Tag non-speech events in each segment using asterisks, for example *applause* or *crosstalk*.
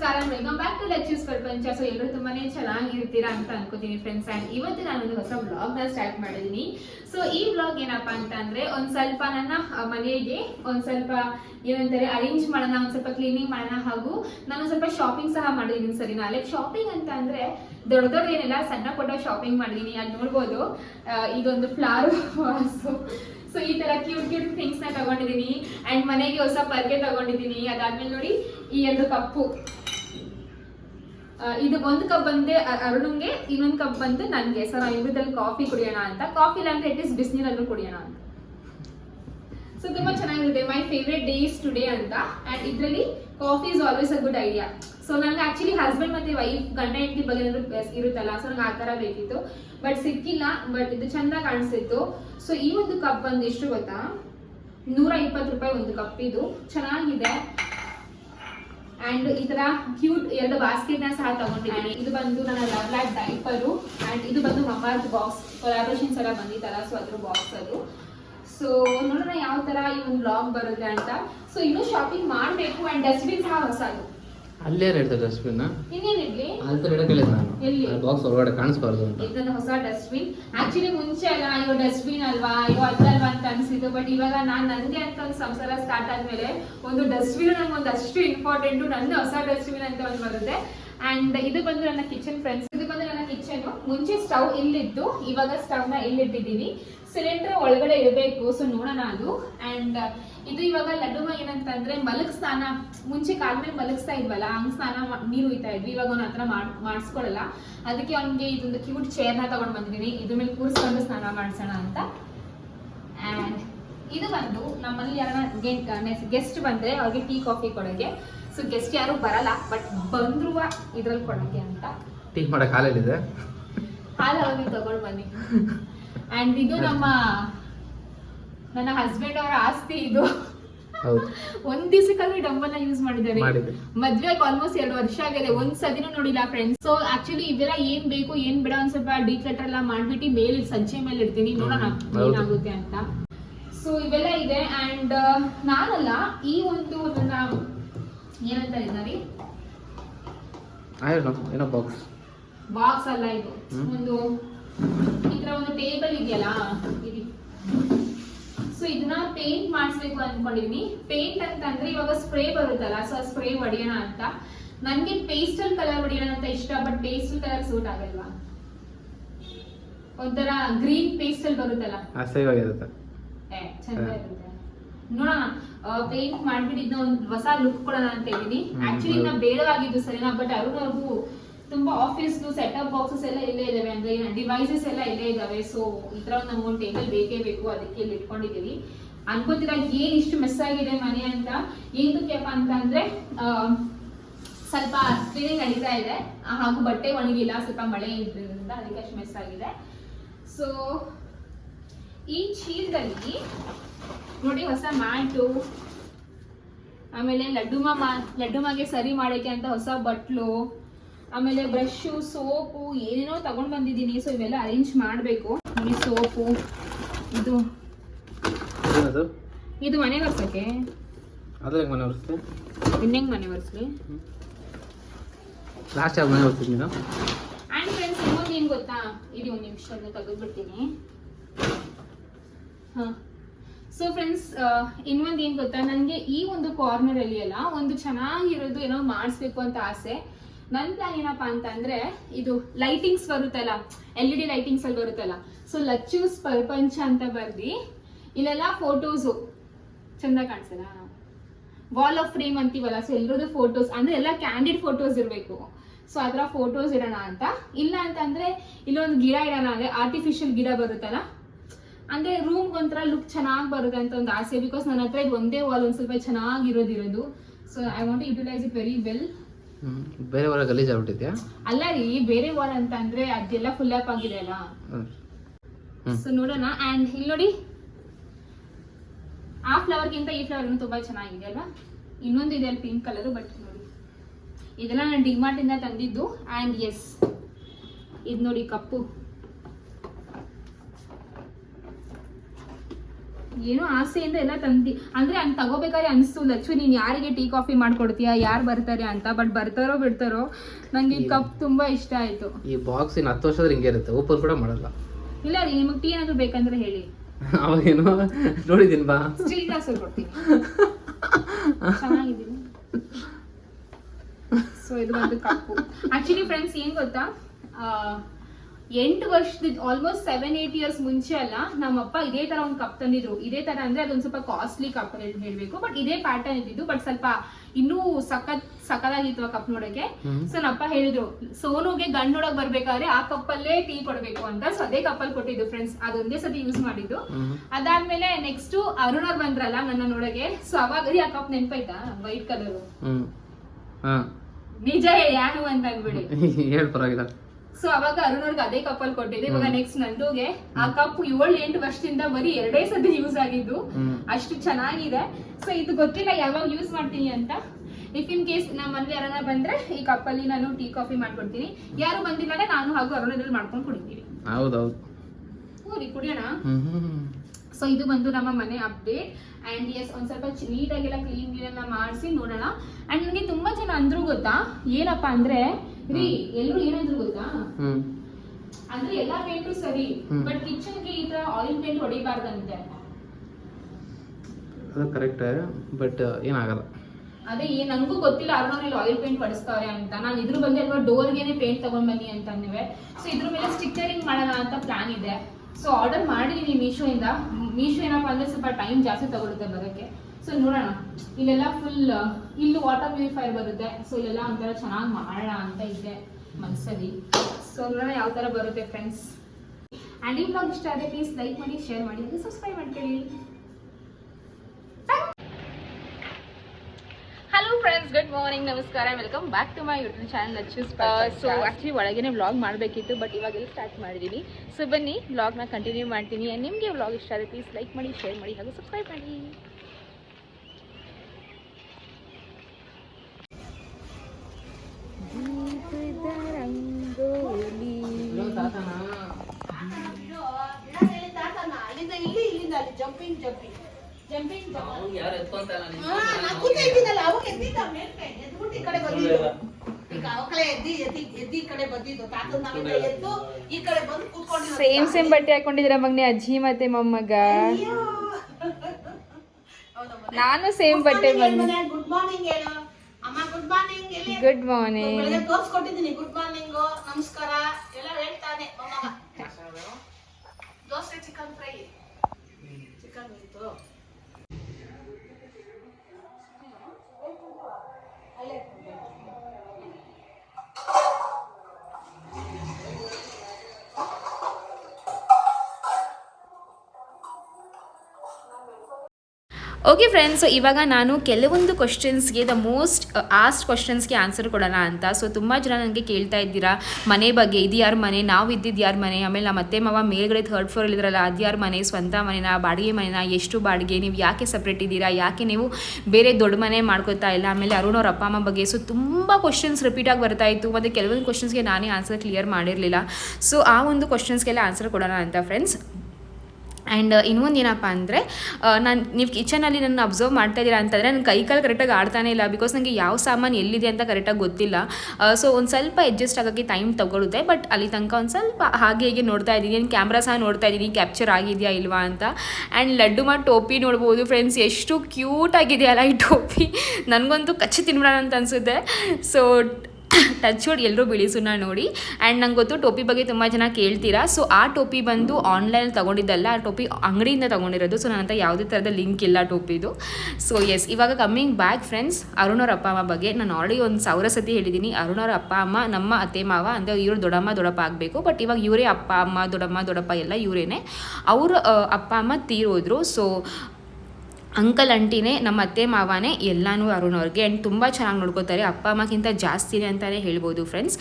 ನಮಸ್ಕಾರ welcome back to lectures Prapancha so ಎಲ್ಲರೂ ತುಂಬಾನೇ ಚೆನ್ನಾಗಿರ್ತೀರಾ ಅಂತ ಅನ್ಕೋತೀನಿ ಫ್ರೆಂಡ್ಸ್ ಅಂಡ್ ಇವತ್ತು ನಾನು ಒಂದು ಹೊಸ ಬ್ಲಾಗ್ನ ಸ್ಟಾರ್ಟ್ ಮಾಡಿದೀನಿ ಸೊ ಈ ಬ್ಲಾಗ್ ಏನಪ್ಪಾ ಅಂತ ಅಂದ್ರೆ ಒಂದ್ ಸ್ವಲ್ಪ ನನ್ನ ಮನೆಗೆ ಒಂದ್ ಸ್ವಲ್ಪ ಏನಂತಾರೆ ಅರೇಂಜ್ ಮಾಡೋಣ, ಒಂದ್ ಸ್ವಲ್ಪ ಕ್ಲೀನಿಂಗ್ ಮಾಡೋಣ ಹಾಗೂ ನಾನು ಸ್ವಲ್ಪ ಶಾಪಿಂಗ್ ಸಹ ಮಾಡಿದೀನಿ ಸರಿನಾ? ಲೈಕ್ ಶಾಪಿಂಗ್ ಅಂತ ಅಂದ್ರೆ ದೊಡ್ಡ ದೊಡ್ಡ ಏನಿಲ್ಲ, ಸಣ್ಣ ಪುಟ್ಟ ಶಾಪಿಂಗ್ ಮಾಡಿದೀನಿ ಅದ್ ನೋಡ್ಬೋದು. ಇದೊಂದು ಫ್ಲವರ್ ವಾಸು ಸೊ ಈ ತರ ಕ್ಯೂಟ್ ಕ್ಯೂಟ್ ಥಿಂಗ್ಸ್ನ ತಗೊಂಡಿದೀನಿ ಅಂಡ್ ಮನೆಗೆ ಹೊಸ ಪರ್ಕೆ ತಗೊಂಡಿದೀನಿ ಅದಾದ್ಮೇಲೆ ನೋಡಿ, ಈ ಒಂದು ಕಪ್ಪು. ಇದು ಒಂದು ಕಪ್ ಬಂದೆ ಅರುಣ್ಗೆ, ಇನ್ನೊಂದು ಕಪ್ ಬಂದು ನನಗೆ. ಸರ್ ಇಬ್ಬರಲ್ಲಿ ಕಾಫಿ ಕುಡಿಯೋಣ ಅಂತ. ಕಾಫಿ ಇಲ್ಲಾಂದ್ರೆ ಅಟ್ ಲೀಸ್ಟ್ ಬಿಸಿನೀರಾದ್ರೂ ಕುಡಿಯೋಣ ಅಂತ. ಸೊ ತುಂಬಾ ಚೆನ್ನಾಗಿರುತ್ತೆ ಮೈ ಫೇವ್ರೆಟ್ ಡೇಸ್ ಟುಡೇ ಅಂತ. ಅಂಡ್ ಇದರಲ್ಲಿ coffee is always a good idea so ನನಗೆ ಆಕ್ಚುಲಿ ಹಸ್ಬೆಂಡ್ ಮತ್ತೆ ವೈಫ್ ಗಂಡ ಹೆಂಡತಿ ಬಗ್ಗೆ ಇರುತ್ತಲ್ಲ ಸೊ ನಂಗೆ ಆ ಥರ ಬೇಕಿತ್ತು. ಬಟ್ ಸಿಕ್ಕಿಲ್ಲ ಬಟ್ ಇದು ಚಂದ ಕಾಣಿಸ್ತಿತ್ತು. ಸೊ ಈ ಒಂದು ಕಪ್ ಬಂದು ಎಷ್ಟು ಗೊತ್ತಾ? ನೂರ ಇಪ್ಪತ್ತು ರೂಪಾಯಿ ಒಂದು ಕಪ್ ಇದು. ಚೆನ್ನಾಗಿದೆ. ಅಂಡ್ ಈ ತರ ಕ್ಯೂಟ್ ಎರಡು ಬಾಸ್ಕೆಟ್ನ ಸಹ ತಗೊಂಡಿದ್ದೀನಿ. ಇದು ಬಂದು ನನ್ನ ಲವ್ ಲೈಫ್ ಡೈಪರು ಅಂಡ್ ಇದು ಬಂದು ಮಮಾರ್ತ್ ಬಾಕ್ಸ್ ಕೊಲಾಬ್ರೇಷನ್ಸ್ ಎಲ್ಲ ಬಂದಿತ್ತಲ್ಲ ಸೊ ಅದ್ರ ಬಾಕ್ಸ್ ಅದು. ಸೊ ನೋಡೋಣ ಯಾವ ತರ ಈ ಒಂದು ಬ್ಲಾಗ್ ಬರುತ್ತೆ ಅಂತ. ಸೊ ಇನ್ನೂ ಶಾಪಿಂಗ್ ಮಾಡಬೇಕು ಅಂಡ್ ಡಸ್ಟ್ಬಿನ್ ಸಹ ಹೊಸದು. ಅಲ್ಲೇ ಇಡ್ತಾರೆ ಡಸ್ಟ್ಬಿನ್ ಅಲ್ಲಿ ಇಡಕ್ಕಿಲ್ಲ ನಾನು? ಬಾಕ್ಸ್ ಒಳಗಡೆ ಕಾಣಿಸ್ಬಾರ್ದು ಅಂತ. ಇದೊಂದು ಹೊಸ ಡಸ್ಟ್ಬಿನ್ ಆಕ್ಚುಲಿ ಮುಂಚೆ ಅಲ್ಲ ಅಯ್ಯೋ ಡಸ್ಟ್ಬಿನ್ ಅಲ್ವಾ? ಅಯ್ಯೋ ಅದಲ್ವಾ ಅಂತ ಅನ್ಸಿದ್ದು. ಬಟ್ ಇವಾಗ ನಾನು ನಂದೇ ಅಂತ ಒಂದು ಸಂಸಾರ ಸ್ಟಾರ್ಟ್ ಆದ್ಮೇಲೆ ಒಂದು ಡಸ್ಟ್ಬಿನ್ ನಮ್ಗೆ ಒಂದು ಅಷ್ಟು ಇಂಪಾರ್ಟೆಂಟ್ ನಂದು ಹೊಸ ಡಸ್ಟ್ಬಿನ್ ಅಂತ ಒಂದು ಬರುತ್ತೆ. ಅಂಡ್ ಇದು ಬಂದು ನನ್ನ ಕಿಚನ್ ಫ್ರೆಂಡ್ಸ್ ಇದು ಬಂದು ನನ್ನ ಮುಂಚೆ ಸ್ಟವ್ ಇಲ್ಲಿತ್ತು, ಇವಾಗ ಸ್ಟವ್ನ ಇಲ್ಲಿಟ್ಟಿದ್ದೀವಿ. ಸಿಲಿಂಡರ್ ಒಳಗಡೆ ಇರಬೇಕು ಸೊ ನೋಡೋಣ ಅದು. ಅಂಡ್ ಇದು ಇವಾಗ ಲಡ್ಡುಮ ಏನಂತಂದ್ರೆ ಮಲಗ್ ಸ್ನಾನ, ಮುಂಚೆ ಕಾಲ ಮೇಲೆ ಮಲಗಿಸ್ತಾ ಇದ್ವಲ್ಲ, ಹಂಗ್ ಸ್ನಾನ ನೀರು ಉಯ್ತಾ ಇದ್ವಿ, ಇವಾಗ ಅವ್ನ ಹತ್ರ ಮಾಡ್, ಮಾಡಿಸ್ಕೊಳಲ್ಲ. ಅದಕ್ಕೆ ಅವ್ನಿಗೆ ಇದೊಂದು ಕ್ಯೂಟ್ ಚೇರ್ನ ತಗೊಂಡ್ ಬಂದಿದ್ದೀನಿ. ಇದ್ರ ಮೇಲೆ ಕೂರಿಸ್ಕೊಂಡು ಸ್ನಾನ ಮಾಡಿಸೋಣ ಅಂತ. ಅಂಡ್ ಇದು ಬಂದು ನಮ್ಮಲ್ಲಿ ಯಾರನ್ನ ಗೆಸ್ಟ್ ಬಂದ್ರೆ ಅವ್ರಿಗೆ ಟೀ ಕಾಫಿ ಕೊಡೋಕೆ. ಸೊ ಗೆಸ್ಟ್ ಯಾರು ಬರಲ್ಲ ಬಟ್ ಬಂದ್ರುವ ಇದ್ರಲ್ಲಿ ಕೊಡೋಕೆ ಅಂತ. ಟೀ ಮಾಡೋಕೆ ಹಾಲಲ್ಲಿದೆ ಹಾಲು ಅವಾಗ ತಗೊಂಡ್ ಬನ್ನಿ. ಅಂಡ್ ಇದು ನಮ್ಮ ನನ್ನ ಹಸ್ಬೆಂಡ್ ಅವರ ಆಸ್ತಿ ಇದು. ಒಂದ್ ದಿವಸಕ್ಕಾದ್ರೂ ಡಂಬಲ್ ಯೂಸ್ ಮಾಡಿದ್ದಾರೆ. ಮದ್ವೆ ಮದ್ವೆಗೆ ಆಲ್ಮೋಸ್ಟ್ ಎರಡು ವರ್ಷ ಆಗಿದೆ. ಒಂದ್ ಸದಿನೂ ನೋಡಿಲ್ಲ ಫ್ರೆಂಡ್ಸ್ ಸೊ ಆಕ್ಚುಲಿ ಇವೆಲ್ಲ ಏನ್ ಬೇಕು ಏನ್ ಬೇಡ ಒಂದ್ ಸ್ವಲ್ಪ ಡಿಕ್ಲಟರ್ ಎಲ್ಲ ಮಾಡ್ಬಿಟ್ಟು ಮೇಲೆ ಸಜ್ಜೆ ಮೇಲೆ ಇರ್ತೀನಿ. ನೋಡೋಣ ಏನಾಗುತ್ತೆ ಅಂತ. ಸೊ ಇವೆಲ್ಲ ಇದೆ. ಅಂಡ್ ನಾನಲ್ಲ ಈ ಒಂದು ನನ್ನ ಏನಂತ ಇದ್ದಾರೆ ಏನೋ ಬಾಕ್ಸ್ ಬಾಕ್ಸ್ ಅಲ್ಲ ಇದು? ಒಂದು ಈ ತರ ಒಂದು ಟೇಬಲ್ ಇದೆಯಲ್ಲ ಇದು. ಸೊ ಇದನ್ನ ಪೇಂಟ್ ಮಾಡಿಸ್ಬೇಕು ಅನ್ಕೊಂಡಿದೀನಿ. ಪೇಂಟ್ ಅಂತ ಅಂದ್ರೆ ಇವಾಗ ಸ್ಪ್ರೇ ಬರುತ್ತಲ್ಲ ಸೊ ಸ್ಪ್ರೇ ಹೊಡಿಯೋಣ ಅಂತ. ನನ್ಗೆ ಪೇಸ್ಟಲ್ ಕಲರ್ ಹೊಡಿಯೋಣ ಅಂತ ಇಷ್ಟ ಬಟ್ ಪೇಸ್ಟಲ್ ಕಲರ್ ಸೂಟ್ ಆಗಲ್ವಾ? ಒಂಥರ ಗ್ರೀನ್ ಪೇಸ್ಟಲ್ ಬರುತ್ತಲ್ಲ. ಅಸಹ್ಯವಾಗಿರುತ್ತೆ ಚಂದ. ಇರುತ್ತೆ. ನೋಡೋಣ. ಪೇಂಟ್ ಮಾಡ್ಬಿಟ್ಟು ಇದನ್ನ ಒಂದು ಹೊಸ ಲುಕ್ ಕೊಡೋಣ ಅಂತ ಹ್ಮ್, ಆಕ್ಚುಲಿ ಇನ್ನ ಬೇಡವಾಗಿದ್ದು ಸರಿನಾ ಬಟ್ ಅರುಣ್ ಅವ್ರಿಗೂ ತುಂಬಾ ಆಫೀಸ್ ಸೆಟಪ್ ಬಾಕ್ಸಸ್ ಎಲ್ಲ ಇಲ್ಲೇ ಇದಾವೆ. ಅಂದ್ರೆ ಡಿವೈಸಸ್ ಎಲ್ಲ ಇಲ್ಲೇ ಇದಾವೆ. ಸೊ ಈ ತರ ಒಂದು ನಮ್ಗೊಂದು ಟೇಬಲ್ ಬೇಕೇ ಬೇಕು. ಅದಕ್ಕೆ ಇಲ್ಲಿ ಇಟ್ಕೊಂಡಿದ್ದೀವಿ. ಅನ್ಕೋತೀರಾ ಏನ್ ಇಷ್ಟು ಮಿಸ್ ಆಗಿದೆ ಮನೆ ಅಂತ. ಏನಕ್ಕೆಪ್ಪ ಅಂತ ಅಂದ್ರೆ ಆ, ಸ್ವಲ್ಪ ಕ್ಲೀನಿಂಗ್ ನಡೀತಾ ಇದೆ. ಹಾಗೂ ಬಟ್ಟೆ ಒಣಗಿಲ್ಲ. ಸ್ವಲ್ಪ ಮಳೆ ಇದ್ರಿಂದ ಅದಕ್ಕೆ ಅಷ್ಟು ಮಿಸ್ ಆಗಿದೆ. ಸೊ ಈ ಚೀಲದಲ್ಲಿ ನೋಡಿ ಹೊಸ ಮ್ಯಾಟು ಆಮೇಲೆ ಲಡ್ಡುಮ ಮಾ ಲಡ್ಡುಮಗೆ ಸರಿ ಮಾಡೋಕ್ಕೆ ಅಂತ ಹೊಸ ಬಟ್ಲು ಆಮೇಲೆ ಬ್ರಷು ಸೋಪು ಏನೇನೋ ತಗೊಂಡ್ ಬಂದಿದ್ದೀನಿ. ಸೊ ಇವೆಲ್ಲ ಅರೇಂಜ್ ಮಾಡಬೇಕು. ನೋಡಿ ಸೋಪು ಇದು. ಇದು ಮನೆ ಬರ್ಸಕ್ಕೆ ಅದೇ ಮನೆ ಒರೆಸ್ತೆ ಇನ್ನೆಂಗ್ ಮನೆ ಒರ್ಸ್ಲಿ? ಲಾಸ್ಟ್ ಯಾವಾಗ ಮನೆ ಒರೆಸ್ತೀನಿ ನೀನು? ಆ್ಯಂಡ್ ಫ್ರೆಂಡ್ಸ್ ಇನ್ನೊಂದು ಏನು ಗೊತ್ತಾ? ಇದು ಒಂದು ನಿಮಿಷ ತೆಗೆದ್ಬಿಡ್ತೀನಿ. ಹಾಂ. ಸೊ ಫ್ರೆಂಡ್ಸ್ ಇನ್ನೊಂದು ಏನು ಗೊತ್ತಾ? ನನಗೆ ಈ ಒಂದು ಕಾರ್ನರ್ ಅಲ್ಲಿ ಅಲ್ಲ ಒಂದು ಚೆನ್ನಾಗಿರೋದು ಏನೋ ಮಾಡಿಸ್ಬೇಕು ಅಂತ ಆಸೆ. ನನ್ನ ಪ್ಲಾನ್ ಏನಪ್ಪಾ ಅಂತ ಅಂದ್ರೆ ಇದು ಲೈಟಿಂಗ್ಸ್ ಬರುತ್ತಲ್ಲ ಎಲ್ ಇ ಡಿ ಲೈಟಿಂಗ್ಸ್ ಅಲ್ಲಿ ಬರುತ್ತಲ್ಲ. ಸೊ ಲಚ್ಚೂಸ್ ಪ್ರಪಂಚ ಅಂತ ಬರ್ದಿ, ಇಲ್ಲೆಲ್ಲ ಫೋಟೋಸು ಚಂದ ಕಾಣಿಸಲ್ಲ ವಾಲ್ ಆಫ್ ಫ್ರೇಮ್ ಅಂತೀವಲ್ಲ ಸೊ ಎಲ್ಲರದು ಫೋಟೋಸ್ ಅಂದ್ರೆ ಎಲ್ಲ ಕ್ಯಾಂಡಿಡ್ ಫೋಟೋಸ್ ಇರಬೇಕು. ಸೊ ಅದರ ಫೋಟೋಸ್ ಇರೋಣ ಅಂತ. ಇಲ್ಲ ಅಂತ ಅಂದ್ರೆ ಇಲ್ಲೊಂದು ಗಿಡ ಇಡೋಣ ಅಂದ್ರೆ ಆರ್ಟಿಫಿಷಿಯಲ್ ಗಿಡ ಬರುತ್ತಲ್ಲ. ಅಂದ್ರೆ ರೂಮ್ ಒಂಥರ ಲುಕ್ ಚೆನ್ನಾಗಿ ಬರುತ್ತೆ ಅಂತ ಒಂದು ಆಸೆ ಬಿಕಾಸ್ ನನ್ನ ಹತ್ರ ಇದು ಒಂದೇ ವಾಲ್ ಒಂದ್ ಸ್ವಲ್ಪ ಚೆನ್ನಾಗಿರೋದಿರೋದು so I want utilise it very well. ಬೇರೆ ಹೊರ ಗಲೀಜ್ ಆಗ್ಬಿಟ್ಟಿದ್ಯಾ? ಅಲ್ಲ ರೀ ಬೇರೆ ವಾಲ್ ಅಂತ ಅಂದ್ರೆ ಅದೆಲ್ಲ ಫುಲ್ ಅಪ್ ಆಗಿದೆ ಅಲ್ಲ. ಸೊ ನೋಡೋಣ ಅಂಡ್ ಇಲ್ಲಿ ನೋಡಿ. ಆ ಫ್ಲವರ್ಗಿಂತ ಈ ಫ್ಲವರ್ ತುಂಬಾ ಚೆನ್ನಾಗಿದೆ ಅಲ್ವಾ? ಇನ್ನೊಂದು ಇದೆ ಅಲ್ಲಿ ಪಿಂಕ್ ಕಲರ್ ಬಟ್ ನೋಡಿ. ಇದೆಲ್ಲ ನಾನು ಡಿಮಾರ್ಟ್ ಇಂದ ತಂದಿದ್ದು ಆ್ಯಂಡ್ ಎಸ್ ಇದು ನೋಡಿ ಕಪ್ಪು. ಏನೋ ಆಸೆಯಿಂದ ಎಲ್ಲ ತಂದಿ ಅಂದ್ರೆ ಹಂಗೆ ತಗೋಬೇಕಾದ್ರೆ ಅನಿಸ್ತು ಲಕ್ಷ್ಮಿ ನೀನು ಯಾರಿಗೆ ಟೀ ಕಾಫಿ ಮಾಡ್ಕೊಡ್ತೀಯಾ ಯಾರು ಬರ್ತಾರೆ ಅಂತ ಬಟ್ ಬರ್ತಾರೋ ಬಿಡ್ತಾರೋ ನಂಗೆ ಈ ಕಪ್ ತುಂಬಾ ಇಷ್ಟ ಆಯ್ತು. ಈ ಬಾಕ್ಸ್ ಇನ್ನು ಹತ್ತು ವರ್ಷದ್ರೆ ಹಿಂಗೆ ಇರುತ್ತೆ ಓಪನ್ ಕೂಡ ಮಾಡಲ್ಲ. ಇಲ್ಲ ರೀ ನಿಮಗೆ ಟೀ ಏನಾದ್ರು ಬೇಕಂದ್ರೆ ಹೇಳಿ. *laughs* ಅವಾಗೇನು? ನೋಡಿದ್ದೀನಿ ಬಾ. ಸ್ಟೀಲ್ ಕೊಡ್ತೀನಿ. *laughs* ಚೆನ್ನಾಗಿದ್ದೀನಿ. ಸೊ ಇದು ಒಂದು ಕಪ್ಪು. ಆಕ್ಚುಲಿ ಫ್ರೆಂಡ್ಸ್ ಏನ್ ಗೊತ್ತಾ? ಆ, ಎಂಟು ವರ್ಷದ ಆಲ್ಮೋಸ್ಟ್ ಸೆವೆನ್ ಏಟ್ ಇಯರ್ಸ್ ಮುಂಚೆ ಅಲ್ಲ ನಮ್ಮಪ್ಪ ಇದೇ ತರ ಒಂದು ಕಪ್ ತಂದಿದ್ರು. ಇದೇ ತರ ಅಂದ್ರೆ ಅದೊಂದು ಸ್ವಲ್ಪ ಕಾಸ್ಟ್ಲಿ ಕಪ್ ಹೇಳ್ಬೇಕು. ಬಟ್ ಇದೇ ಪ್ಯಾಟರ್ನ್ ಇದ್ದಿದ್ದು ಬಟ್ ಸ್ವಲ್ಪ ಇನ್ನೂ ಸಖತ್ ಸಖತ್ತಾಗಿತ್ತು ಆ ಕಪ್ ನೋಡಕ್ಕೆ. ಸೊ ನಮ್ಮಪ್ಪ ಹೇಳಿದ್ರು ಸೋನುಗೆ ಗಂಡ್ ನೋಡಕ್ ಬರ್ಬೇಕಾದ್ರೆ ಆ ಕಪ್ಪಲ್ಲೇ ಟೀ ಕೊಡ್ಬೇಕು ಅಂತ. ಸೊ ಅದೇ ಕಪ್ಪಲ್ಲಿ ಕೊಟ್ಟಿದ್ದು ಫ್ರೆಂಡ್ಸ್ ಅದೊಂದೇ ಸತಿ ಯೂಸ್ ಮಾಡಿದ್ದು. ಅದಾದ್ಮೇಲೆ ನೆಕ್ಸ್ಟ್ ಅರುಣ್ ಅವ್ರು ಬಂದ್ರಲ್ಲ ನನ್ನ ನೋಡಕ್ಕೆ. ಸೊ ಅವಾಗ ರೀ ಆ ಕಪ್ ನೆನ್ಪಾಯ್ತಾ? ವೈಟ್ ಕಲರ್ ನಿಜ ಹೇಳಿ ಯಾರು ಅಂತ ಅಂದ್ಬಿಡಿ. *laughs* ಹೇಳಿ ಪರವಾಗಿಲ್ಲ. ಸೊ ಅವಾಗ ಅರುಣ್ ಅವ್ರಿಗೆ ಅದೇ ಕಪ್ಪಲ್ಲಿ ಕೊಟ್ಟಿದ್ದೆ. ಇವಾಗ. ನೆಕ್ಸ್ಟ್ ನಂದುಗೆ ಆ ಕಪ್ ಏಳು ಎಂಟು ವರ್ಷದಿಂದ ಬರೀ ಎರಡೇ ಸತಿ ಯೂಸ್ ಆಗಿದ್ದು. ಅಷ್ಟು ಚೆನ್ನಾಗಿದೆ. ಸೊ ಇದು ಗೊತ್ತಿಲ್ಲ ಯಾವಾಗ ಯೂಸ್ ಮಾಡ್ತೀನಿ ಅಂತ. ಇಫ್ ಇನ್ ಕೇಸ್ ನಮ್ಮ ಮನೇಲಿ ಯಾರನ್ನ ಬಂದ್ರೆ ಈ ಕಪ್ಪಲ್ಲಿ ನಾನು ಟೀ ಕಾಫಿ ಮಾಡ್ಕೊಡ್ತೀನಿ. ಯಾರು ಬಂದಿಲ್ಲ ಅಂದ್ರೆ ನಾನು ಹಾಗೂ ಅರುಣ್ ಇದ್ರಲ್ಲಿ ಮಾಡ್ಕೊಂಡು ಕುಡಿತೀವಿ. ಹೌದೌದು. ಕುಡಿಯೋಣ? ಸೊ ಇದು ಬಂದು ನಮ್ಮ ಮನೆ ಅಪ್ಡೇಟ್ ಅಂಡ್ ಎಸ್ ಒಂದ್ ಸ್ವಲ್ಪ ನೀಟಾಗೆಲ್ಲ ಕ್ಲೀನ್ ಎಲ್ಲ ಮಾಡಿಸಿ ನೋಡೋಣ. ಅಂಡ್ ನನಗೆ ತುಂಬಾ ಜನ ಅಂದ್ರು ಗೊತ್ತಾ? ಏನಪ್ಪಾ ಅಂದ್ರೆ ರೀ ಎಲ್ರು ಏನಂದ್ರು ಗೊತ್ತಾ? ಹ್ಮ್. ಅಂದ್ರೆ ಎಲ್ಲಾ ಪೇಂಟು ಸರಿ ಹ್ಮ್. ಬಟ್ ಕಿಚನ್ಗೆ ಈ ತರ ಆಯಿಲ್ ಪೇಂಟ್ ಹೊಡಿಬಾರ್ದಂತೆ. ಅದು ಕರೆಕ್ಟ್ ಬಟ್ ಏನಾಗಲ್ಲ. ಅದೇ ಏನ್ ನಂಗೂ ಗೊತ್ತಿಲ್ಲ ಅರುಣಲ್ಲಿ ಆಯಿಲ್ ಪೇಂಟ್ ಹೊಡಿಸ್ತಾರೆ ಅಂತ. ನಾನು ಇದ್ರ ಬಂದೆ ಅಲ್ವಾ ಡೋರ್ಗೆನೆ ಪೇಂಟ್ ತಗೊಂಡ್ ಬನ್ನಿ ಅಂತ ಅಂದಿವೆ ಸೊ ಇದ್ರ ಮೇಲೆ ಸ್ಟಿಕ್ಕರಿಂಗ್ ಮಾಡೋಣ ಅಂತ ಪ್ಲಾನ್ ಇದೆ. ಸೊ ಆರ್ಡರ್ ಮಾಡಿದೀನಿ ಮೀಶೋ ಇಂದ. ಮೀಶೋ ಏನಪ್ಪಾ ಅಂದ್ರೆ ಸ್ವಲ್ಪ ಟೈಮ್ ಜಾಸ್ತಿ ತಗೊಳುತ್ತೆ ಬರೋಕ್ಕೆ ಸೊ ನೋಡೋಣ. ಇಲ್ಲೆಲ್ಲ ಫುಲ್ ಇಲ್ಲಿ ವಾಟರ್ ಪ್ಯೂರಿಫೈರ್ ಬರುತ್ತೆ. ಸೊ ಇಲ್ಲೆಲ್ಲ ಒಂಥರ ಚೆನ್ನಾಗಿ ಮಾಡೋಣ ಅಂತ ಇದೆ ಮನಸ್ಸಲ್ಲಿ ಸೊ ನೋಡೋಣ ಯಾವ ತರ ಬರುತ್ತೆ ಫ್ರೆಂಡ್ಸ್ ಆ್ಯಂಡ್ ಈ ಬ್ಲಾಗ್ ಇಷ್ಟ ಆದರೆ ಪ್ಲೀಸ್ ಲೈಕ್ ಮಾಡಿ ಶೇರ್ ಮಾಡಿ ಹಾಗೆ ಸಬ್ಸ್ಕ್ರೈಬ್ ಮಾಡ್ಕೊಳ್ಳಿ. ಹಲೋ ಫ್ರೆಂಡ್ಸ್ ಗುಡ್ ಮಾರ್ನಿಂಗ್ ನಮಸ್ಕಾರ. Welcome back to my YouTube channel ಅಚ್ಚೂಸ್ so actually ಒಳಗೇನೆ ವ್ಲಾಗ್ ಮಾಡಬೇಕಿತ್ತು ಬಟ್ ಇವಾಗ ಇಲ್ಲಿ ಸ್ಟಾರ್ಟ್ ಮಾಡಿದ್ದೀನಿ ಸೊ ಬನ್ನಿ ವ್ಲಾಗ್ನ ಕಂಟಿನ್ಯೂ ಮಾಡ್ತೀನಿ. ನಿಮಗೆ ವ್ಲಾಗ್ ಇಷ್ಟ ಆದರೆ ಪ್ಲೀಸ್ ಲೈಕ್ ಮಾಡಿ ಶೇರ್ ಮಾಡಿ ಹಾಗೂ ಸಬ್ಸ್ಕ್ರೈಬ್ ಮಾಡಿ ಅಲ್ಲಿಂದ ಇಲ್ಲಿ ಇಲ್ಲಿಂದ ಅಲ್ಲಿ ಜಂಪಿಂಗ್ ಜಂಪಿಂಗ್ ಜಂಪಿಂಗ್ ನಾ ಕೂತ ಇದ್ದಿದ್ದಲ್ಲ ಅವಾಗ ಎದ್ದಿದ್ದ ಮೇಲ್ಕೆ ಎದ್ಬಿಟ್ಟು ಈ ಕಡೆ ಬಂದಿದ್ದು ಈಗ ಅವಕಳೆ ಎದ್ದಿ ಎದ್ದಿ ಎದ್ದಿ ಈ ಕಡೆ ಬಂದಿದ್ದು ತಾತನ ನಾವಿಂದ ಎದ್ದು ಈ ಕಡೆ ಬಂದು ಕೂತ್ಕೊಂಡಿರೋ ಸೇಮ್ ಸೇಮ್ ಬಟ್ಟೆ ಹಾಕೊಂಡಿದ್ರ ಮಗ್ನಿ ಅಜ್ಜಿ ಮತ್ತೆ ಮೊಮ್ಮಗ? ನಾನು ಸೇಮ್ ಬಟ್ಟೆ ಬಂದು ಗುಡ್ ಮಾರ್ನಿಂಗ್ ಹೇಳು ಅಮ್ಮ ಗುಡ್ ಮಾರ್ನಿಂಗ್ ಎಲ್ಲಿ ಗುಡ್ ಮಾರ್ನಿಂಗ್ ತೋರ್ಸ್ಕೊಟ್ಟಿದ್ದೀನಿ ಗುಡ್ ಮಾರ್ನಿಂಗ್ ನಮಸ್ಕಾರ. ಎಲ್ಲ ಹೇಳ್ತಾನೆ ದೋಸೆ ಚಿಕನ್ ಫ್ರೈ ಚಿಕನ್ ಇತ್ತು. ಓಕೆ ಫ್ರೆಂಡ್ಸ್ ಇವಾಗ ನಾನು ಕೆಲವೊಂದು ಕ್ವಶನ್ಸ್ಗೆ ದ ಮೋಸ್ಟ್ ಆಸ್ಟ್ ಕ್ವಶನ್ಸ್ಗೆ ಆನ್ಸರ್ ಕೊಡೋಣ ಅಂತ. ಸೊ ತುಂಬ ಜನ ನನಗೆ ಕೇಳ್ತಾ ಇದ್ದೀರಾ, ಮನೆ ಬಗ್ಗೆ, ಇದು ಯಾರ ಮನೆ, ನಾವು ಇದ್ದಿದ್ದು ಯಾರ ಮನೆ? ಆಮೇಲೆ ನಮ್ಮ ಅತ್ತೆ, ಮಾವ ಮೇಲ್ಗಡೆ ಥರ್ಡ್ ಫ್ಲೋರ್ ಇದ್ರಲ್ಲ ಅದು ಯಾರ ಮನೆ? ಸ್ವಂತ ಮನೆನ, ಬಾಡಿಗೆ ಮನೆನ, ಎಷ್ಟು ಬಾಡಿಗೆ? ನೀವು ಯಾಕೆ ಸಪ್ರೇಟ್ ಇದ್ದೀರಾ? ಯಾಕೆ ನೀವು ಬೇರೆ ದೊಡ್ಡ ಮನೆ ಮಾಡ್ಕೋತಾ ಇಲ್ಲ? ಆಮೇಲೆ ಅರುಣ್ ಅವ್ರ ಅಪ್ಪ ಅಮ್ಮ ಬಗ್ಗೆ. ಸೊ ತುಂಬ ಕ್ವಶನ್ಸ್ ಆಗಿ ಬರ್ತಾ ಇತ್ತು. ಮತ್ತು ಕೆಲವೊಂದು ಕ್ವಶನ್ಸ್ಗೆ ನಾನೇ ಆನ್ಸರ್ ಕ್ಲಿಯರ್ ಮಾಡಿರಲಿಲ್ಲ. ಸೊ ಆ ಒಂದು ಕ್ವಶನ್ಸ್ಗೆಲ್ಲ ಆನ್ಸರ್ ಕೊಡೋಣ ಅಂತ ಫ್ರೆಂಡ್ಸ್ ಆ್ಯಂಡ್ ಇನ್ನೊಂದು ಏನಪ್ಪ ಅಂದರೆ ನಾನು ನೀವು ಕಿಚನಲ್ಲಿ ನನ್ನ ಅಬ್ಸರ್ವ್ ಮಾಡ್ತಾ ಇದ್ದೀರಾ ಅಂತಂದರೆ ನನ್ನ ಕೈ ಕಾಲು ಕರೆಕ್ಟಾಗಿ ಆಡ್ತಾನೆ ಇಲ್ಲ ಬಿಕಾಸ್ ನನಗೆ ಯಾವ ಸಾಮಾನು ಎಲ್ಲಿದೆ ಅಂತ ಕರೆಕ್ಟಾಗಿ ಗೊತ್ತಿಲ್ಲ. ಸೊ ಒಂದು ಸ್ವಲ್ಪ ಅಡ್ಜಸ್ಟ್ ಆಗೋಕ್ಕೆ ಟೈಮ್ ತಗೊಳುತ್ತೆ ಬಟ್ ಅಲ್ಲಿ ತನಕ ಒಂದು ಸ್ವಲ್ಪ ಹಾಗೆ ಹೀಗೆ ನೋಡ್ತಾ ಇದ್ದೀನಿ ನಾನು ಕ್ಯಾಮ್ರಾ ಸಹ ನೋಡ್ತಾ ಇದ್ದೀನಿ ಕ್ಯಾಪ್ಚರ್ ಆಗಿದೆಯಾ ಇಲ್ವಾ ಅಂತ. ಆ್ಯಂಡ್ ಲಡ್ಡು ಮಾಡಿ ಟೋಪಿ ನೋಡ್ಬೋದು ಫ್ರೆಂಡ್ಸ್ ಎಷ್ಟು ಕ್ಯೂಟ್ ಆಗಿದೆಯಲ್ಲ ಈ ಟೋಪಿ. *laughs* ನನಗಂತೂ ಕಚ್ಚಿ ತಿನ್ಬಿಡೋಣ ಅಂತ ಅನಿಸುತ್ತೆ. ಸೊ ಟಚ್ ವುಡ್ ಎಲ್ಲರೂ ಬಿಳಿಸುನ ನೋಡಿ. ಆ್ಯಂಡ್ ನಂಗೆ ಗೊತ್ತು ಟೋಪಿ ಬಗ್ಗೆ ತುಂಬ ಜನ ಕೇಳ್ತೀರಾ. ಸೊ ಆ ಟೋಪಿ ಬಂದು ಆನ್ಲೈನಲ್ಲಿ ತೊಗೊಂಡಿದ್ದಲ್ಲ, ಆ ಟೋಪಿ ಅಂಗಡಿಯಿಂದ ತೊಗೊಂಡಿರೋದು. ಸೊ ನನ್ನ ಹತ್ರ ಯಾವುದೇ ಥರದ ಲಿಂಕ್ ಇಲ್ಲ ಟೋಪಿದು. ಸೊ ಎಸ್ ಇವಾಗ ಕಮ್ಮಿಂಗ್ ಬ್ಯಾಕ್ ಫ್ರೆಂಡ್ಸ್ ಅರುಣ್ ಅವ್ರ ಅಪ್ಪ ಅಮ್ಮ ಬಗ್ಗೆ ನಾನು ಆಲ್ರೆಡಿ ಒಂದು ಸಾವಿರ ಸತಿ ಹೇಳಿದ್ದೀನಿ ಅರುಣ್ ಅವ್ರ ಅಪ್ಪ ಅಮ್ಮ, ನಮ್ಮ ಅತ್ತೆ ಮಾವ, ಅಂದರೆ ಇವರು ದೊಡ್ಡಮ್ಮ, ದೊಡ್ಡಪ್ಪ ಆಗಬೇಕು. ಬಟ್ ಇವಾಗ ಇವರೇ ಅಪ್ಪ ಅಮ್ಮ, ದೊಡ್ಡಮ್ಮ, ದೊಡ್ಡಪ್ಪ ಎಲ್ಲ ಇವರೇನೆ. ಅವರು ಅಪ್ಪ ಅಮ್ಮ ತೀರೋದ್ರು. ಸೊ ಅಂಕಲ್ ಅಂಟಿನೇ ನಮ್ಮ ಅತ್ತೆ, ಮಾವನೇ, ಎಲ್ಲನೂ ಅರುಣ್ ಅವ್ರಿಗೆ. ಆ್ಯಂಡ್ ತುಂಬ ಚೆನ್ನಾಗಿ ನೋಡ್ಕೋತಾರೆ. ಅಪ್ಪ, ಅಮ್ಮಕ್ಕಿಂತ ಜಾಸ್ತಿನೇ ಅಂತಲೇ ಹೇಳ್ಬೋದು ಫ್ರೆಂಡ್ಸ್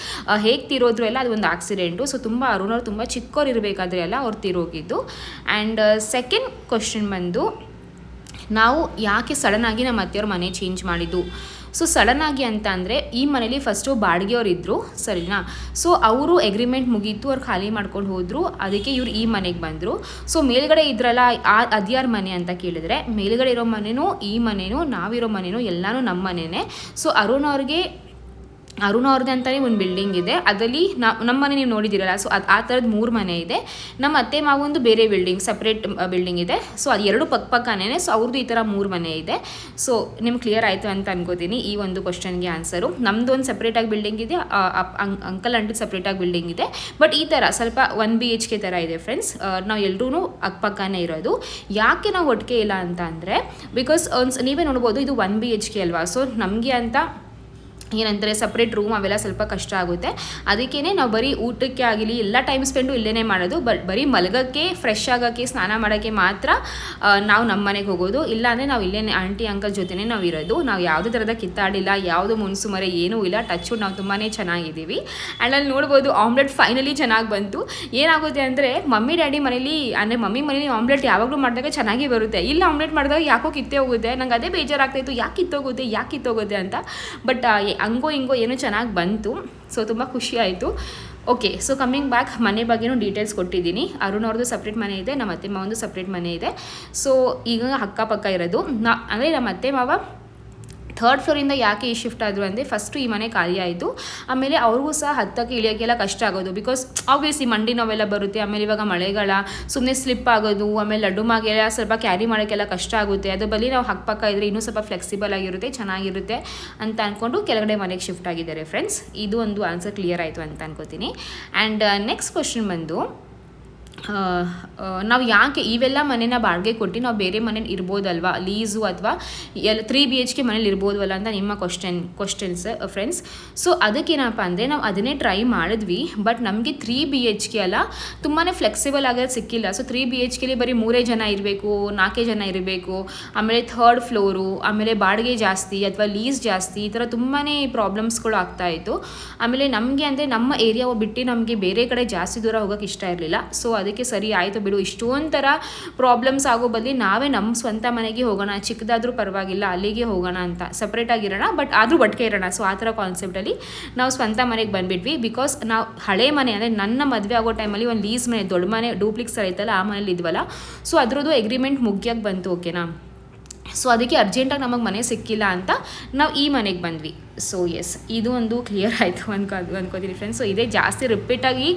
ಹೇಗೆ ತಿರೋದ್ರು ಎಲ್ಲ ಅದು ಒಂದು ಆಕ್ಸಿಡೆಂಟು ಸೊ ತುಂಬ ಅರುಣ್ ಅವ್ರು ತುಂಬ ಚಿಕ್ಕವ್ರು ಇರಬೇಕಾದ್ರೆ ಎಲ್ಲ ಅವ್ರು ತಿರೋಗಿದ್ದು. ಆ್ಯಂಡ್ ಸೆಕೆಂಡ್ ಕ್ವಶನ್ ಬಂದು, ನಾವು ಯಾಕೆ ಸಡನ್ನಾಗಿ ನಮ್ಮ ಅತ್ತೆಯವ್ರ ಮನೆ ಚೇಂಜ್ ಮಾಡಿದ್ದು? ಸೊ ಸಡನ್ನಾಗಿ ಅಂತ ಅಂದರೆ ಈ ಮನೇಲಿ ಫಸ್ಟು ಬಾಡಿಗೆಯವ್ರು ಇದ್ದರು ಸರಿನಾ? ಸೊ ಅವರು ಎಗ್ರಿಮೆಂಟ್ ಮುಗೀತು, ಅವ್ರು ಖಾಲಿ ಮಾಡ್ಕೊಂಡು ಹೋದರು, ಅದಕ್ಕೆ ಇವ್ರು ಈ ಮನೆಗೆ ಬಂದರು. ಸೊ ಮೇಲ್ಗಡೆ ಇದ್ರಲ್ಲ, ಆ ಅದ್ಯಾರ ಮನೆ ಅಂತ ಕೇಳಿದ್ರೆ, ಮೇಲ್ಗಡೆ ಇರೋ ಮನೆನೂ ಈ ಮನೆನೂ, ನಾವಿರೋ ಮನೆನೂ ಎಲ್ಲನೂ ನಮ್ಮ ಮನೆಯೇ ಸೊ ಅರುಣ್ ಅವ್ರಿಗೆ ಅರುಣ್ ಅವ್ರದ್ದು ಅಂತಲೇ ಒಂದು ಬಿಲ್ಡಿಂಗ್ ಇದೆ. ಅದರಲ್ಲಿ ನಮ್ಮ ಮನೆ ನೀವು ನೋಡಿದ್ದೀರಲ್ಲ ಸೊ ಅದು ಆ ಥರದ್ದು ಮೂರು ಮನೆ ಇದೆ. ನಮ್ಮ ಅತ್ತೆ ಮಾವೊಂದು ಬೇರೆ ಬಿಲ್ಡಿಂಗ್ ಸಪ್ರೇಟ್ ಬಿಲ್ಡಿಂಗ್ ಇದೆ. ಸೊ ಅದು ಎರಡು ಪಕ್ಕ ಪಕ್ಕನೇ ಸೊ ಅವ್ರದ್ದು ಈ ಥರ ಮೂರು ಮನೆ ಇದೆ. ಸೊ ನಿಮ್ಗೆ ಕ್ಲಿಯರ್ ಆಯಿತು ಅಂತ ಅನ್ಕೋತೀನಿ ಈ ಒಂದು ಕ್ವಶನ್ಗೆ ಆನ್ಸರು ನಮ್ಮದು ಒಂದು ಸಪ್ರೇಟಾಗಿ ಬಿಲ್ಡಿಂಗ್ ಇದೆ ಅಂಕಲ್ ಆಂಟಿ ಸಪ್ರೇಟಾಗಿ ಬಿಲ್ಡಿಂಗ್ ಇದೆ. ಬಟ್ ಈ ಥರ ಸ್ವಲ್ಪ ಒನ್ ಬಿ ಎಚ್ ಕೆ ಥರ ಇದೆ ಫ್ರೆಂಡ್ಸ್ ನಾವು ಎಲ್ಲರೂ ಅಕ್ಕಪಕ್ಕನೇ ಇರೋದು. ಯಾಕೆ ನಾವು ಒಟ್ಟಿಗೆ ಇಲ್ಲ ಅಂತ ಅಂದರೆ ಬಿಕಾಸ್ ಒಂದು ನೀವೇ ನೋಡ್ಬೋದು ಇದು ಒನ್ ಬಿ ಎಚ್ ಕೆ ಅಲ್ವಾ? ಸೊ ನಮಗೆ ಅಂತ ಏನಂತಾರೆ ಸಪ್ರೇಟ್ ರೂಮ್ ಅವೆಲ್ಲ ಸ್ವಲ್ಪ ಕಷ್ಟ ಆಗುತ್ತೆ. ಅದಕ್ಕೇ ನಾವು ಬರೀ ಊಟಕ್ಕೆ ಆಗಲಿ, ಎಲ್ಲ ಟೈಮ್ ಸ್ಪೆಂಡು ಇಲ್ಲೇ ಮಾಡೋದು. ಬಟ್ ಬರೀ ಮಲಗೋಕ್ಕೆ ಫ್ರೆಶ್ ಆಗೋಕ್ಕೆ, ಸ್ನಾನ ಮಾಡೋಕ್ಕೆ ಮಾತ್ರ ನಾವು ನಮ್ಮ ಮನೆಗೆ ಹೋಗೋದು. ಇಲ್ಲಾಂದರೆ ನಾವು ಇಲ್ಲೇ ಆಂಟಿ ಅಂಕಲ್ ಜೊತೆನೇ ನಾವು ಇರೋದು. ನಾವು ಯಾವುದೇ ಥರದ ಕಿತ್ತಾಡಿಲ್ಲ, ಯಾವುದು ಮುನ್ಸು ಮರೆ ಏನೂ ಇಲ್ಲ. ಟಚ್ಚು ನಾವು ತುಂಬಾ ಚೆನ್ನಾಗಿದ್ದೀವಿ. ಆ್ಯಂಡ್ ಅಲ್ಲಿ ನೋಡ್ಬೋದು ಆಮ್ಲೆಟ್ ಫೈನಲಿ ಚೆನ್ನಾಗಿ ಬಂತು. ಏನಾಗುತ್ತೆ ಅಂದರೆ ಮಮ್ಮಿ, ಡ್ಯಾಡಿ ಮನೇಲಿ, ಅಂದರೆ ಮಮ್ಮಿ ಮನೇಲಿ ಆಮ್ಲೆಟ್ ಯಾವಾಗಲೂ ಮಾಡಿದಾಗ ಚೆನ್ನಾಗಿ ಬರುತ್ತೆ. ಇಲ್ಲ ಆಮ್ಲೆಟ್ ಮಾಡಿದಾಗ ಯಾಕೋ ಕಿತ್ತೇ ಹೋಗುತ್ತೆ. ನಂಗೆ ಅದೇ ಬೇಜಾರಾಗ್ತಾಯಿತ್ತು ಯಾಕೆ ಕಿತ್ತೋಗುತ್ತೆ ಯಾಕೆ ಕಿತ್ತೋಗುತ್ತೆ ಅಂತ. ಬಟ್ ಹಂಗೋ ಹಿಂಗೋ ಏನೋ ಚೆನ್ನಾಗಿ ಬಂತು. ಸೊ ತುಂಬ ಖುಷಿ ಆಯಿತು. ಓಕೆ ಸೊ ಕಮ್ಮಿಂಗ್ ಬ್ಯಾಕ್ ಮನೆ ಬಗ್ಗೆನೂ ಡೀಟೇಲ್ಸ್ ಕೊಟ್ಟಿದ್ದೀನಿ. ಅರುಣ್ ಅವ್ರದ್ದು ಸಪ್ರೇಟ್ ಮನೆ ಇದೆ, ನಮ್ಮ ಅತ್ತೆ ಮಾವಂದು ಸಪ್ರೇಟ್ ಮನೆ ಇದೆ. ಸೊ ಈಗ ಅಕ್ಕಪಕ್ಕ ಇರೋದು. ನಾ ಅಂದರೆ ನಮ್ಮ ಅತ್ತೆ ಮಾವ ಥರ್ಡ್ ಫ್ಲೋರಿಂದ ಯಾಕೆ ಈ ಶಿಫ್ಟ್ ಆದರು ಅಂದರೆ ಫಸ್ಟು ಈ ಮನೆ ಖಾಲಿ ಆಯಿತು. ಆಮೇಲೆ ಅವ್ರಿಗೂ ಸಹ ಹತ್ತಕ್ಕೆ ಇಳಿಯೋಕ್ಕೆಲ್ಲ ಕಷ್ಟ ಆಗೋದು ಬಿಕಾಸ್ ಆಬ್ವಿಯಸ್ಲಿ ಮಂಡಿ ನೋವೆಲ್ಲ ಬರುತ್ತೆ, ಆಮೇಲೆ ಇವಾಗ ಮಳೆಗಾಲ ಸುಮ್ಮನೆ ಸ್ಲಿಪ್ ಆಗೋದು, ಆಮೇಲೆ ಲಡ್ಡು ಮಾಗೆಲ್ಲ ಸ್ವಲ್ಪ ಕ್ಯಾರಿ ಮಾಡೋಕ್ಕೆಲ್ಲ ಕಷ್ಟ ಆಗುತ್ತೆ. ಅದು ಬಲ್ಲಿ ನಾವು ಹಕ್ಕಪಕ್ಕ ಇದ್ದರೆ ಇನ್ನೂ ಸ್ವಲ್ಪ ಫ್ಲೆಕ್ಸಿಬಲ್ ಆಗಿರುತ್ತೆ, ಚೆನ್ನಾಗಿರುತ್ತೆ ಅಂತ ಅಂದ್ಕೊಂಡು ಕೆಳಗಡೆ ಮನೆಗೆ ಶಿಫ್ಟ್ ಆಗಿದ್ದಾರೆ ಫ್ರೆಂಡ್ಸ್ ಇದು ಒಂದು ಆನ್ಸರ್ ಕ್ಲಿಯರ್ ಆಯಿತು ಅಂತ ಅನ್ಕೋತೀನಿ. ಆ್ಯಂಡ್ ನೆಕ್ಸ್ಟ್ ಕ್ವಶನ್ ಬಂದು ನಾವು ಯಾಕೆ ಇವೆಲ್ಲ ಮನೆನ ಬಾಡಿಗೆ ಕೊಟ್ಟು ನಾವು ಬೇರೆ ಮನೇಲಿ ಇರ್ಬೋದಲ್ವಾ? ಲೀಸು ಅಥವಾ ಎಲ್ಲ ತ್ರೀ ಬಿ ಎಚ್ ಕೆ ಮನೇಲಿ ಇರ್ಬೋದಲ್ಲ ಅಂತ ನಿಮ್ಮ ಕ್ವಶನ್ ಕ್ವಶನ್ಸ್ ಫ್ರೆಂಡ್ಸ್ ಸೊ ಅದಕ್ಕೇನಪ್ಪ ಅಂದರೆ ನಾವು ಅದನ್ನೇ ಟ್ರೈ ಮಾಡಿದ್ವಿ. ಬಟ್ ನಮಗೆ ತ್ರೀ ಬಿ ಎಚ್ ಕೆ ಅಲ್ಲ ತುಂಬಾ ಫ್ಲೆಕ್ಸಿಬಲ್ ಆಗೋದು ಸಿಕ್ಕಿಲ್ಲ. ಸೊ ತ್ರೀ ಬಿ ಎಚ್ ಕೆಲಿ ಬರೀ ಮೂರೇ ಜನ ಇರಬೇಕು, ನಾಲ್ಕೇ ಜನ ಇರಬೇಕು, ಆಮೇಲೆ ಥರ್ಡ್ ಫ್ಲೋರು ಆಮೇಲೆ ಬಾಡಿಗೆ ಜಾಸ್ತಿ ಅಥವಾ ಲೀಸ್ ಜಾಸ್ತಿ, ಈ ಥರ ತುಂಬಾ ಪ್ರಾಬ್ಲಮ್ಸ್ಗಳು ಆಗ್ತಾಯಿತ್ತು ಆಮೇಲೆ ನಮಗೆ ಅಂದರೆ ನಮ್ಮ ಏರಿಯಾವ ಬಿಟ್ಟು ನಮಗೆ ಬೇರೆ ಕಡೆ ಜಾಸ್ತಿ ದೂರ ಹೋಗೋಕ್ಕೆ ಇಷ್ಟ ಇರಲಿಲ್ಲ. ಸೊ ಅದಕ್ಕೆ ಸರಿ ಆಯಿತು ಬಿಡು. ಇಷ್ಟೊಂಥರ ಥರ ಪ್ರಾಬ್ಲಮ್ಸ್ ಆಗೋ ಬದಲಿ ನಾವೇ ನಮ್ಮ ಸ್ವಂತ ಮನೆಗೆ ಹೋಗೋಣ, ಚಿಕ್ಕದಾದರೂ ಪರವಾಗಿಲ್ಲ, ಅಲ್ಲಿಗೆ ಹೋಗೋಣ ಅಂತ. ಸಪ್ರೇಟಾಗಿರೋಣ ಬಟ್ ಆದರೂ ಒಟ್ಟಿಗೆ ಇರೋಣ. ಸೊ ಆ ಥರ ಕಾನ್ಸೆಪ್ಟಲ್ಲಿ ನಾವು ಸ್ವಂತ ಮನೆಗೆ ಬಂದುಬಿಟ್ವಿ. ಬಿಕಾಸ್ ನಾವು ಹಳೆ ಮನೆ ಅಂದರೆ ನನ್ನ ಮದುವೆ ಆಗೋ ಟೈಮಲ್ಲಿ ಒಂದು ಲೀಸ್ ಮನೆ, ದೊಡ್ಡ ಮನೆ ಡೂಪ್ಲಿಕ್ಸ್ ಐತಲ್ಲ ಆ ಮನೇಲಿ ಇದ್ವಲ್ಲ. ಸೊ ಅದರದ್ದು ಎಗ್ರಿಮೆಂಟ್ ಮುಗಿಯಕ್ಕೆ ಬಂತು ಓಕೆನಾ ಸೊ ಅದಕ್ಕೆ ಅರ್ಜೆಂಟಾಗಿ ನಮಗೆ ಮನೆ ಸಿಕ್ಕಿಲ್ಲ ಅಂತ ನಾವು ಈ ಮನೆಗೆ ಬಂದ್ವಿ. ಸೊ ಎಸ್ ಇದು ಒಂದು ಕ್ಲಿಯರ್ *laughs* ಆಯಿತು ಅನ್ಕೊಂಡು ಅನ್ಕೋತೀನಿ ಫ್ರೆಂಡ್ಸ್ ಸೊ ಇದೇ ಜಾಸ್ತಿ ರಿಪೀಟಾಗಿ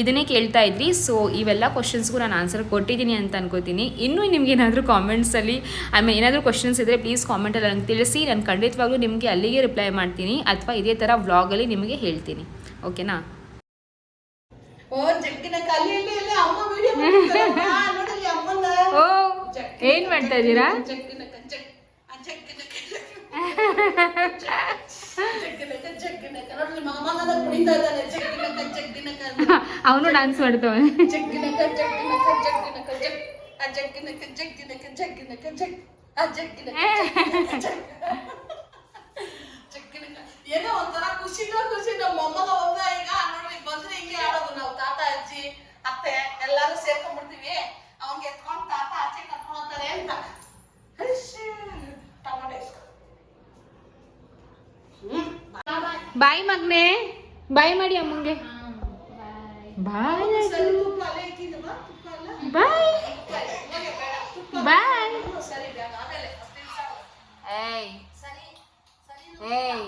ಇದನ್ನೇ ಕೇಳ್ತಾ ಇದ್ರಿ. ಸೊ ಇವೆಲ್ಲ ಕ್ವಶನ್ಸ್ಗೂ ನಾನು ಆನ್ಸರ್ ಕೊಟ್ಟಿದ್ದೀನಿ ಅಂತ ಅನ್ಕೋತೀನಿ. ಇನ್ನೂ ನಿಮ್ಗೆ ಏನಾದರೂ ಕಾಮೆಂಟ್ಸಲ್ಲಿ ಐ ಮೀನ್ ಏನಾದರೂ ಕ್ವಶನ್ಸ್ ಇದ್ದರೆ ಪ್ಲೀಸ್ ಕಾಮೆಂಟಲ್ಲಿ ನನಗೆ ತಿಳಿಸಿ. ನಾನು ಖಂಡಿತವಾಗ್ಲೂ ನಿಮಗೆ ಅಲ್ಲಿಗೆ ರಿಪ್ಲೈ ಮಾಡ್ತೀನಿ. ಅಥವಾ ಇದೇ ಥರ ವ್ಲಾಗಲ್ಲಿ ನಿಮಗೆ ಹೇಳ್ತೀನಿ. ಓಕೆನಾ ಓ ಓ ಏನು ಮಾಡ್ತಾ ಇದ್ದೀರಾ? ಅವನು ಡಾನ್ಸ್ ಮಾಡ್ತಾವೆ ಜಗ್ಗಿನಕ ಜಗ್ಗಿನಕ ಜಗ್ಗಿನಕ ಜಗ್ಗಿನಕ ಜಗ್ ಆ ಜಗ್ಗಿನ ಜಗ್ಗಿನ ಏನೋ ಒಂಥರ ಖುಷಿನೋ ಖುಷಿ ನಮ್ಮ ಮೊಮ್ಮಗ ಒಂದ ಈಗ ನೋಡ್ರಿ ಬಂದ್ರೆ ಹಿಂಗೆ ಆಡೋದು ನಾವು ತಾತ ಅಜ್ಜಿ ಅತ್ತೆ ಎಲ್ಲಾರು ಸೇರ್ಕೊಂಡ್ಬಿಡ್ತೀವಿ ಅವ್ನಿಗೆ ಎತ್ಕೊಂಡು ತಾತ ಆಚೆ ಕರ್ಕೊಂಡು ಹೋಗ್ತಾರೆ ಅಂತ ಹಶ್ಶ್, ಟಮಾಟೊ ಇಸ್ಕೊ. ಹ್ಮ್ ಬಾಯ್ ಮಗ್ನೆ ಬಾಯ್ ಮಾಡಿ ಅಮ್ಮಂಗೆ. ಬಾಯ್. ಬಾಯ್. ಬಾಯ್. ಏಯ್. ಏಯ್.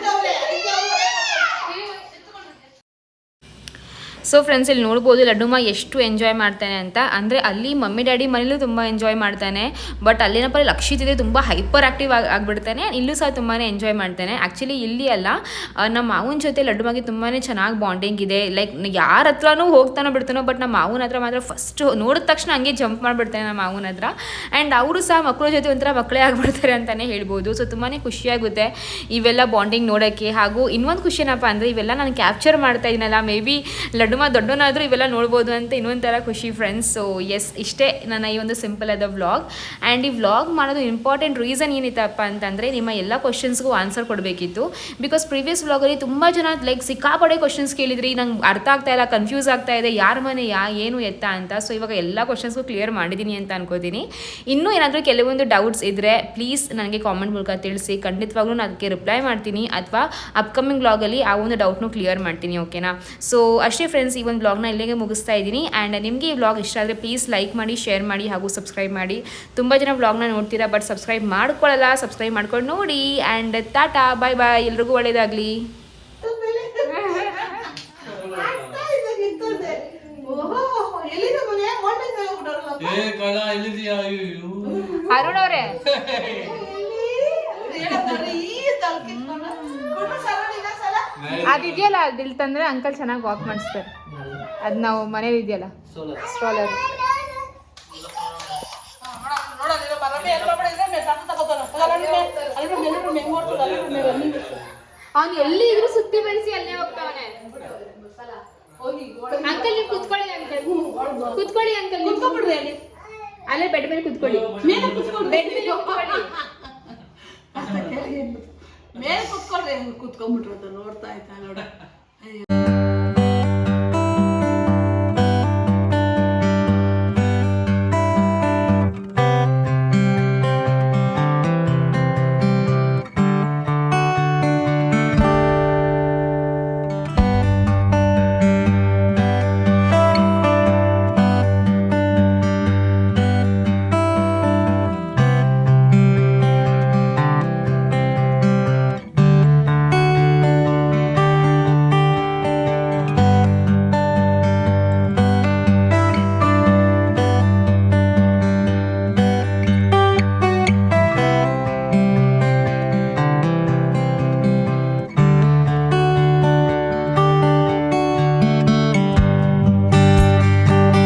doble. ಸೊ ಫ್ರೆಂಡ್ಸ್ ಇಲ್ಲಿ ನೋಡ್ಬೋದು ಲಡ್ಡುಮ ಎಷ್ಟು ಎಂಜಾಯ್ ಮಾಡ್ತಾನೆ ಅಂತ. ಅಂದರೆ ಅಲ್ಲಿ ಮಮ್ಮಿ, ಡ್ಯಾಡಿ ಮನೇಲೂ ತುಂಬ ಎಂಜಾಯ್ ಮಾಡ್ತಾನೆ. ಬಟ್ ಅಲ್ಲೇನಪ್ಪ ಲಕ್ಷಿತ್ ಇದೆ ತುಂಬ ಹೈಪರ್ ಆಕ್ಟಿವ್ ಆಗಿ, ಆಗಿಬಿಡ್ತಾನೆ. ಇಲ್ಲೂ ಸಹ ತುಂಬಾ ಎಂಜಾಯ್ ಮಾಡ್ತಾನೆ. ಆ್ಯಕ್ಚುಲಿ ಇಲ್ಲಿ ಅಲ್ಲ ನಮ್ಮ ಮಾವನ ಜೊತೆ ಲಡ್ಡುಮಾಗಿ ತುಂಬಾ ಚೆನ್ನಾಗಿ ಬಾಂಡಿಂಗ್ ಇದೆ. ಲೈಕ್ ಯಾರ ಹತ್ರನೂ ಹೋಗ್ತಾನೋ ಬಿಡ್ತಾನೋ ಬಟ್ ನಮ್ಮ ಮಾವನ ಹತ್ರ ಮಾತ್ರ ಫಸ್ಟ್ ನೋಡಿದ ತಕ್ಷಣ ಹಂಗೆ ಜಂಪ್ ಮಾಡಿಬಿಡ್ತಾನೆ ನಮ್ಮ ಮಾವನ ಹತ್ರ. ಆ್ಯಂಡ್ ಅವರು ಸಹ ಮಕ್ಕಳ ಜೊತೆ ಒಂಥರ ಮಕ್ಕಳೇ ಆಗಿಬಿಡ್ತಾರೆ ಅಂತಲೇ ಹೇಳ್ಬೋದು. ಸೊ ತುಂಬಾ ಖುಷಿಯಾಗುತ್ತೆ ಇವೆಲ್ಲ ಬಾಂಡಿಂಗ್ ನೋಡೋಕ್ಕೆ ಹಾಗೂ ಇನ್ನೊಂದು ಖುಷಿ ಏನಪ್ಪ ಅಂದರೆ, ಇವೆಲ್ಲ ನಾನು ಕ್ಯಾಪ್ಚರ್ ಮಾಡ್ತಾ ಇದ್ದೀನಲ್ಲ ಮೇ ಬಿ ಲಡ್ಡುಮ ದೊಡ್ಡವನಾದರೂ ಇವೆಲ್ಲ ನೋಡ್ಬೋದು ಅಂತ ಇನ್ನೊಂಥರ ಖುಷಿ ಫ್ರೆಂಡ್ಸ್ ಸೊ ಎಸ್ ಇಷ್ಟೇ ನನ್ನ ಈ ಒಂದು ಸಿಂಪಲ್ ಆದ ವ್ಲಾಗ್ ಆ್ಯಂಡ್ ಈ ವ್ಲಾಗ್ ಮಾಡೋದು ಇಂಪಾರ್ಟೆಂಟ್ ರೀಸನ್ ಏನಿತ್ತಪ್ಪ ಅಂತಂದರೆ ನಿಮ್ಮ ಎಲ್ಲ ಕ್ವಶನ್ಸ್ಗೂ ಆನ್ಸರ್ ಕೊಡಬೇಕಿತ್ತು. ಬಿಕಾಸ್ ಪ್ರೀವಿಯಸ್ ವ್ಲಾಗಲ್ಲಿ ತುಂಬ ಜನ ಲೈಕ್ ಸಿಕ್ಕಾಪಡೆ ಕ್ವಶನ್ಸ್ ಕೇಳಿದ್ರಿ, ನಂಗೆ ಅರ್ಥ ಆಗ್ತಾ ಇಲ್ಲ ಕನ್ಫ್ಯೂಸ್ ಆಗ್ತಾ ಇದೆ, ಯಾರ ಮನೆ, ಯಾ, ಏನು ಎತ್ತ ಅಂತ. ಸೊ ಇವಾಗ ಎಲ್ಲ ಕ್ವಶನ್ಸ್ಗೂ ಕ್ಲಿಯರ್ ಮಾಡಿದ್ದೀನಿ ಅಂತ ಅನ್ಕೋತೀನಿ. ಇನ್ನೂ ಏನಾದರೂ ಕೆಲವೊಂದು ಡೌಟ್ಸ್ ಇದ್ದರೆ ಪ್ಲೀಸ್ ನನಗೆ ಕಾಮೆಂಟ್ ಮೂಲಕ ತಿಳಿಸಿ. ಖಂಡಿತವಾಗ್ಲೂ ನಾನು ಅದಕ್ಕೆ ರಿಪ್ಲೈ ಮಾಡ್ತೀನಿ. ಅಥವಾ ಅಪ್ಕಮಿಂಗ್ ವ್ಲಾಗಲ್ಲಿ ಆ ಒಂದು ಡೌಟ್ನು ಕ್ಲಿಯರ್ ಮಾಡ್ತೀನಿ ಓಕೆನಾ ಸೊ ಅಷ್ಟೇ ಫ್ರೆಂಡ್ಸ್ ಈ ಒಂದು ಬ್ಲಾಗ್ನ ಇಲ್ಲಿಗೆ ಮುಗಿಸ್ತಾ ಇದ್ದೀನಿ. ಆ್ಯಂಡ್ ನಿಮಗೆ ಈ ಬ್ಲಾಗ್ ಇಷ್ಟ ಆದರೆ ಪ್ಲೀಸ್ ಲೈಕ್ ಮಾಡಿ ಶೇರ್ ಮಾಡಿ ಹಾಗೂ ಸಬ್ಸ್ಕ್ರೈಬ್ ಮಾಡಿ. ತುಂಬ ಜನ ಬ್ಲಾಗ್ನ ನೋಡ್ತೀರಾ ಬಟ್ ಸಬ್ಸ್ಕ್ರೈಬ್ ಮಾಡ್ಕೊಳ್ಳಲ್ಲ ಸಬ್ಸ್ಕ್ರೈಬ್ ಮಾಡ್ಕೊಂಡು ನೋಡಿ. ಆ್ಯಂಡ್ ಟಾಟಾ ಬಾಯ್ ಬಾಯ್ ಎಲ್ರಿಗೂ ಒಳ್ಳೇದಾಗಲಿ. ಅರುಣ್ ಇದೆ *laughs* ನಿಂತಂದೆ. ಓಹೋ, ಎಲ್ಲಿದೆ ಮನೆ? ಮೊನ್ನೆ ಹೋಗ್ಬಿಟ್ಟವ್ರಲ್ಲ. ಏ ಕಳ್ಳ ಎಲ್ಲಿದೀಯಾ ಅಯ್ಯೋ ಅರುಣ್ ಅವರೇ ಎಲ್ಲಿ? ಹೇಳತ್ತಾರ್ರಿ, ಈ ತಲೆ ಕಿತ್ಕೊಂಡು. ಕೊಡು ಸಲ ನಿನ್ನ ಸಲ. ಅದಿದೆಯಲ್ಲ ಅದಿಲ್ ತಂದ್ರೆ ಅಂಕಲ್ ಚೆನ್ನಾಗಿ ವಾಕ್ ಮಾಡಿಸ್ತಾರೆ. ಅದು ನಾವು ಮನೇಲಿ ಇದೆಯಲ್ಲ? ಸ್ಟ್ರಾಲರ್ ಅವ್ನು ಎಲ್ಲಿ ಇದ್ರು ಸುತ್ತಿ ಬೆಳೆಸಿ ಅಲ್ಲೇ ಹೋಗ್ತಾವನೆ. ಅಂಕಲ್ ನೀವು ಕುತ್ಕೊಳ್ಳಿ ಅಂಕಲ್ ಕುತ್ಕೊಳ್ಳಿ ಅಂಕಲ್ ಕುತ್ಕೊಂಡ್ಬಿಡ್ರಿ ಅಲ್ಲಿ. ಅಲ್ಲೇ ಬೆಡ್ ಮೇಲೆ ಕುತ್ಕೊಳ್ಳಿ. ಮೇಲೆ ಕುತ್ಕೊಂಡು ಬೆಡ್ ಮೇಲೆ ಕುತ್ಕೊಳ್ಳಿ. ಮೇಲೆ ಕುತ್ಕೊಳ್ರಿ ಹೆಂಗ್ ಕುತ್ಕೊಂಡ್ಬಿಟ್ರು ನೋಡ್ತಾ ಇದ್ದ ನೋಡ. ಅಯ್ಯೋ.